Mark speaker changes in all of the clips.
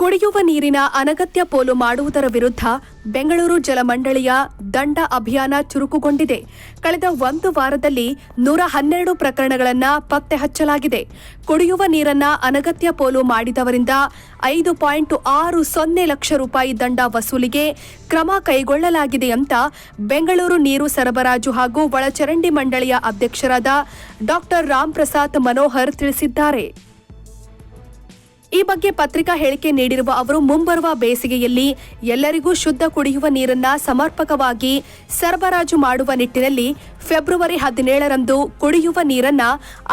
Speaker 1: ಕುಡಿಯುವ ನೀರಿನ ಅನಗತ್ಯ ಪೋಲು ಮಾಡುವುದರ ವಿರುದ್ಧ ಬೆಂಗಳೂರು ಜಲಮಂಡಳಿಯ ದಂಡ ಅಭಿಯಾನ ಚುರುಕುಗೊಂಡಿದೆ. ಕಳೆದ ಒಂದು ವಾರದಲ್ಲಿ ನೂರ ಹನ್ನೆರಡು ಪ್ರಕರಣಗಳನ್ನು ಪತ್ತೆ ಹಚ್ಚಲಾಗಿದೆ ಕುಡಿಯುವ ನೀರನ್ನ ಅನಗತ್ಯ ಪೋಲು ಮಾಡಿದವರಿಂದ ಐದು ಪಾಯಿಂಟ್ ಆರು ಸೊನ್ನೆ ಲಕ್ಷ ರೂಪಾಯಿ ದಂಡ ವಸೂಲಿಗೆ ಕ್ರಮ ಕೈಗೊಳ್ಳಲಾಗಿದೆ ಅಂತ ಬೆಂಗಳೂರು ನೀರು ಸರಬರಾಜು ಹಾಗೂ ಒಳಚರಂಡಿ ಮಂಡಳಿಯ ಅಧ್ಯಕ್ಷರಾದ ಡಾಕ್ಟರ್ ರಾಮ್ ಪ್ರಸಾದ್ ಮನೋಹರ್ ತಿಳಿಸಿದ್ದಾರೆ. ಈ ಬಗ್ಗೆ ಪತ್ರಿಕಾ ಹೇಳಿಕೆ ನೀಡಿರುವ ಅವರು, ಮುಂಬರುವ ಬೇಸಿಗೆಯಲ್ಲಿ ಎಲ್ಲರಿಗೂ ಶುದ್ಧ ಕುಡಿಯುವ ನೀರನ್ನ ಸಮರ್ಪಕವಾಗಿ ಸರಬರಾಜು ಮಾಡುವ ನಿಟ್ಟಿನಲ್ಲಿ ಫೆಬ್ರವರಿ ಹದಿನೇಳರಂದು ಕುಡಿಯುವ ನೀರನ್ನ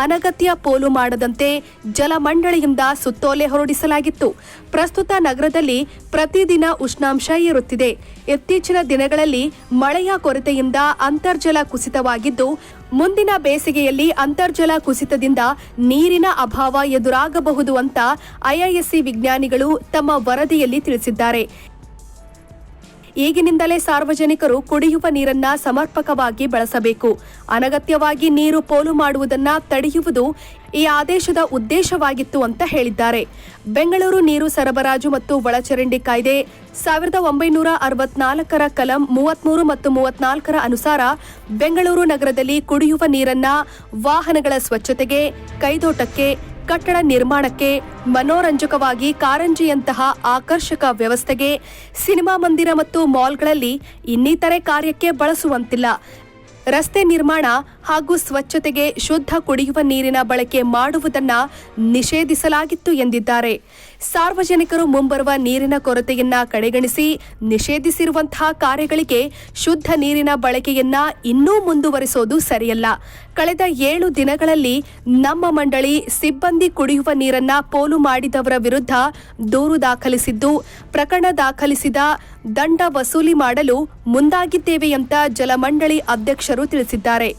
Speaker 1: ಅನಗತ್ಯ ಪೋಲು ಮಾಡದಂತೆ ಜಲಮಂಡಳಿಯಿಂದ ಸುತ್ತೋಲೆ ಹೊರಡಿಸಲಾಗಿತ್ತು. ಪ್ರಸ್ತುತ ನಗರದಲ್ಲಿ ಪ್ರತಿದಿನ ಉಷ್ಣಾಂಶ ಏರುತ್ತಿದೆ. ಇತ್ತೀಚಿನ ದಿನಗಳಲ್ಲಿ ಮಳೆಯ ಕೊರತೆಯಿಂದ ಅಂತರ್ಜಲ ಕುಸಿತವಾಗಿದ್ದು, ಮುಂದಿನ ಬೇಸಿಗೆಯಲ್ಲಿ ಅಂತರ್ಜಲ ಕುಸಿತದಿಂದ ನೀರಿನ ಅಭಾವ ಎದುರಾಗಬಹುದು ಅಂತ ಐಐಎಸ್ಸಿ ವಿಜ್ಞಾನಿಗಳು ತಮ್ಮ ವರದಿಯಲ್ಲಿ ತಿಳಿಸಿದ್ದಾರೆ. ಈಗಿನಿಂದಲೇ ಸಾರ್ವಜನಿಕರು ಕುಡಿಯುವ ನೀರನ್ನ ಸಮರ್ಪಕವಾಗಿ ಬಳಸಬೇಕು. ಅನಗತ್ಯವಾಗಿ ನೀರು ಪೋಲು ಮಾಡುವುದನ್ನ ತಡೆಯುವುದು ಈ ಆದೇಶದ ಉದ್ದೇಶವಾಗಿತ್ತು ಅಂತ ಹೇಳಿದ್ದಾರೆ. ಬೆಂಗಳೂರು ನೀರು ಸರಬರಾಜು ಮತ್ತು ಒಳಚರಂಡಿ ಕಾಯ್ದೆ ಸಾವಿರದ ಒಂಬೈನೂರ ಅರವತ್ನಾಲ್ಕರ ಕಲಂ ಮೂವತ್ಮೂರು ಮತ್ತು ಮೂವತ್ನಾಲ್ಕರ ಅನುಸಾರ ಬೆಂಗಳೂರು ನಗರದಲ್ಲಿ ಕುಡಿಯುವ ನೀರನ್ನ ವಾಹನಗಳ ಸ್ವಚ್ಛತೆಗೆ, ಕೈದೋಟಕ್ಕೆ ಕಟ್ಟಡ ನಿರ್ಮಾಣಕ್ಕೆ ಮನೋರಂಜಕವಾಗಿ ಕಾರಂಜಿಯಂತಹ ಆಕರ್ಷಕ ವ್ಯವಸ್ಥೆಗೆ ಸಿನಿಮಾ ಮಂದಿರ ಮತ್ತು ಮಾಲ್ಗಳಲ್ಲಿ ಇನ್ನಿತರೆ ಕಾರ್ಯಕ್ಕೆ ಬಳಸುವಂತಿಲ್ಲ. ರಸ್ತೆ ನಿರ್ಮಾಣ ಹಾಗೂ ಸ್ವಚ್ಛತೆಗೆ ಶುದ್ಧ ಕುಡಿಯುವ ನೀರಿನ ಬಳಕೆ ಮಾಡುವುದನ್ನು ನಿಷೇಧಿಸಲಾಗಿತ್ತು ಎಂದಿದ್ದಾರೆ. ಸಾರ್ವಜನಿಕರು ಮುಂಬರುವ ನೀರಿನ ಕೊರತೆಯನ್ನ ಕಡೆಗಣಿಸಿ ನಿಷೇಧಿಸಿರುವಂತಹ ಕಾರ್ಯಗಳಿಗೆ ಶುದ್ಧ ನೀರಿನ ಬಳಕೆಯನ್ನ ಇನ್ನೂ ಮುಂದುವರಿಸೋದು ಸರಿಯಲ್ಲ. ಕಳೆದ ಏಳು ದಿನಗಳಲ್ಲಿ ನಮ್ಮ ಮಂಡಳಿ ಸಿಬ್ಬಂದಿ ಕುಡಿಯುವ ನೀರನ್ನ ಪೋಲು ಮಾಡಿದವರ ವಿರುದ್ಧ ದೂರು ದಾಖಲಿಸಿದ್ದು, ಪ್ರಕರಣ ದಾಖಲಿಸಿದ ದಂಡ ವಸೂಲಿ ಮಾಡಲು ಮುಂದಾಗಿದ್ದೇವೆ ಅಂತ ಜಲಮಂಡಳಿ ಅಧ್ಯಕ್ಷರು ತಿಳಿಸಿದ್ದಾರೆ.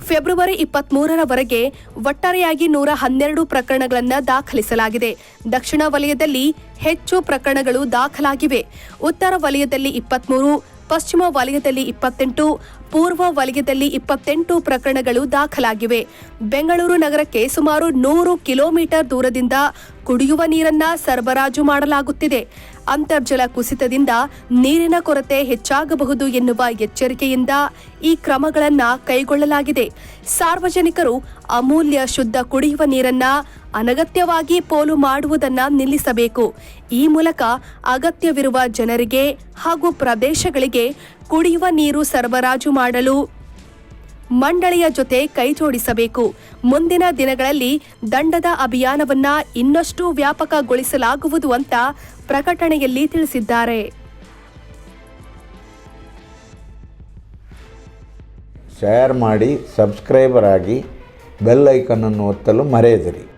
Speaker 1: ಫೆಬ್ರವರಿ ಇಪ್ಪತ್ಮೂರರವರೆಗೆ ಒಟ್ಟಾರೆಯಾಗಿ ನೂರ ಹನ್ನೆರಡು ಪ್ರಕರಣಗಳನ್ನು ದಾಖಲಿಸಲಾಗಿದೆ. ದಕ್ಷಿಣ ವಲಯದಲ್ಲಿ ಹೆಚ್ಚು ಪ್ರಕರಣಗಳು ದಾಖಲಾಗಿವೆ. ಉತ್ತರ ವಲಯದಲ್ಲಿ ಇಪ್ಪತ್ಮೂರು, ಪಶ್ಚಿಮ ವಲಯದಲ್ಲಿ ಇಪ್ಪತ್ತೆಂಟು, ಪೂರ್ವ ವಲಯದಲ್ಲಿ ಇಪ್ಪತ್ತೆಂಟು ಪ್ರಕರಣಗಳು ದಾಖಲಾಗಿವೆ. ಬೆಂಗಳೂರು ನಗರಕ್ಕೆ ಸುಮಾರು ನೂರು ಕಿಲೋಮೀಟರ್ ದೂರದಿಂದ ಕುಡಿಯುವ ನೀರನ್ನ ಸರಬರಾಜು ಮಾಡಲಾಗುತ್ತಿದೆ. ಅಂತರ್ಜಲ ಕುಸಿತದಿಂದ ನೀರಿನ ಕೊರತೆ ಹೆಚ್ಚಾಗಬಹುದು ಎನ್ನುವ ಎಚ್ಚರಿಕೆಯಿಂದ ಈ ಕ್ರಮಗಳನ್ನ ಕೈಗೊಳ್ಳಲಾಗಿದೆ. ಸಾರ್ವಜನಿಕರು ಅಮೂಲ್ಯ ಶುದ್ಧ ಕುಡಿಯುವ ನೀರನ್ನ ಅನಗತ್ಯವಾಗಿ ಪೋಲು ಮಾಡುವುದನ್ನ ನಿಲ್ಲಿಸಬೇಕು. ಈ ಮೂಲಕ ಅಗತ್ಯವಿರುವ ಜನರಿಗೆ ಹಾಗೂ ಪ್ರದೇಶಗಳಿಗೆ ಕುಡಿಯುವ ನೀರು ಸರಬರಾಜು ಮಾಡಲು ಮಂಡಳಿಯ ಜೊತೆ ಕೈಜೋಡಿಸಬೇಕು ಮುಂದಿನ ದಿನಗಳಲ್ಲಿ ದಂಡದ ಅಭಿಯಾನವನ್ನ ಇನ್ನಷ್ಟು ವ್ಯಾಪಕಗೊಳಿಸಲಾಗುವುದು ಅಂತ ಪ್ರಕಟಣೆಯಲ್ಲಿ ತಿಳಿಸಿದ್ದಾರೆ.
Speaker 2: ಶೇರ್ ಮಾಡಿ ಸಬ್ಸ್ಕ್ರೈಬರ್ ಆಗಿ ಬೆಲ್ ಐಕನನ್ನು ಒತ್ತಲು ಮರೆಯದಿರಿ.